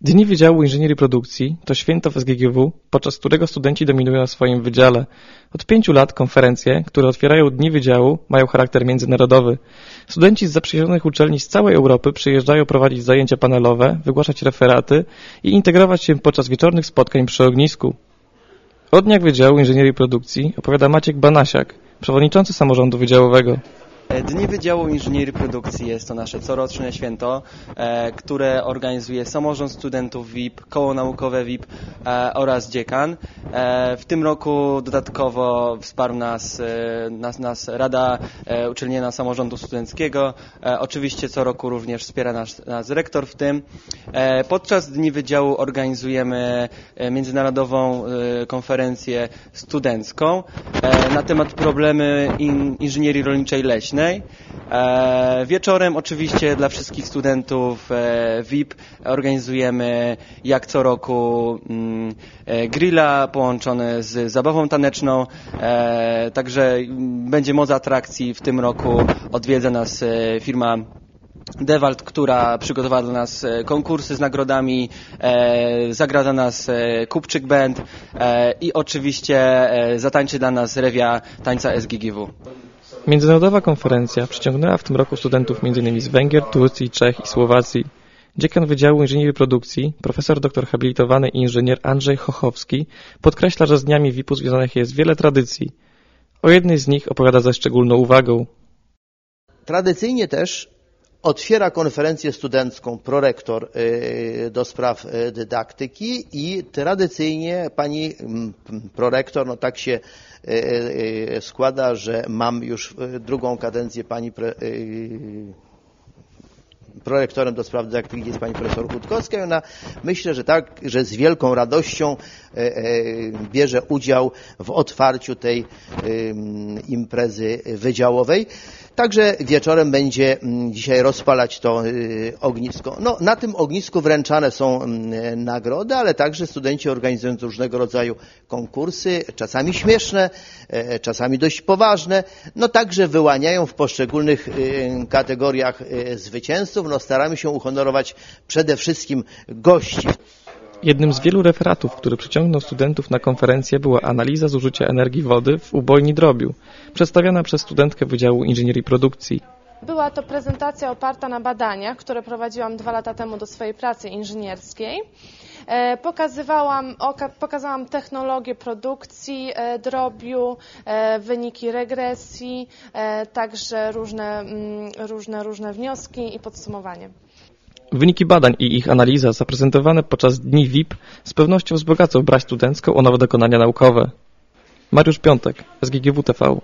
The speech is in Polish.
Dni Wydziału Inżynierii Produkcji to święto w SGGW, podczas którego studenci dominują na swoim wydziale. Od pięciu lat konferencje, które otwierają Dni Wydziału, mają charakter międzynarodowy. Studenci z zaprzyjaźnionych uczelni z całej Europy przyjeżdżają prowadzić zajęcia panelowe, wygłaszać referaty i integrować się podczas wieczornych spotkań przy ognisku. O dniach Wydziału Inżynierii Produkcji opowiada Maciek Banasiak, przewodniczący samorządu wydziałowego. Dni Wydziału Inżynierii Produkcji jest to nasze coroczne święto, e, które organizuje samorząd studentów VIP, koło naukowe VIP e, oraz dziekan. E, w tym roku dodatkowo wsparł nas, nas, nas Rada Uczelniana Samorządu Studenckiego. Oczywiście co roku również wspiera nas, nas rektor w tym. Podczas Dni Wydziału organizujemy międzynarodową konferencję studencką na temat problemy in, inżynierii rolniczej leśnej. E, wieczorem oczywiście dla wszystkich studentów e, VIP organizujemy jak co roku mm, e, grilla połączony z zabawą taneczną, także będzie moc atrakcji w tym roku. Odwiedza nas firma Dewalt, która przygotowała dla nas konkursy z nagrodami, e, nas Kupczyk Band e, i oczywiście e, zatańczy dla nas rewia tańca SGGW. Międzynarodowa konferencja przyciągnęła w tym roku studentów m.in. z Węgier, Turcji, Czech i Słowacji. Dziekan Wydziału Inżynierii Produkcji, profesor doktor habilitowany inżynier Andrzej Chochowski podkreśla, że z dniami VIP-u związanych jest wiele tradycji. O jednej z nich opowiada ze szczególną uwagą. Tradycyjnie też otwiera konferencję studencką prorektor y, do spraw y, dydaktyki i tradycyjnie pani mm, prorektor, no tak się y, składa, że mam już drugą kadencję pani prorektorem do spraw dydaktyki jest pani profesor Kudkowska i ona myślę, że tak, że z wielką radością bierze udział w otwarciu tej imprezy wydziałowej. Także wieczorem będzie mm, dzisiaj rozpalać to y, ognisko. No, na tym ognisku wręczane są mm, nagrody, ale także studenci organizują różnego rodzaju konkursy, czasami śmieszne, e, czasami dość poważne. No także wyłaniają w poszczególnych y, kategoriach y, zwycięzców. No, staramy się uhonorować przede wszystkim gości. Jednym z wielu referatów, który przyciągnął studentów na konferencję była analiza zużycia energii wody w ubojni drobiu, przedstawiona przez studentkę Wydziału Inżynierii Produkcji. Była to prezentacja oparta na badaniach, które prowadziłam dwa lata temu do swojej pracy inżynierskiej. E, pokazywałam, pokazałam technologię produkcji e, drobiu, e, wyniki regresji, także różne, mm, różne, różne wnioski i podsumowanie. Wyniki badań i ich analiza zaprezentowane podczas dni VIP z pewnością wzbogacą brać studencką o nowe dokonania naukowe. Mariusz Piątek, SGGW TV.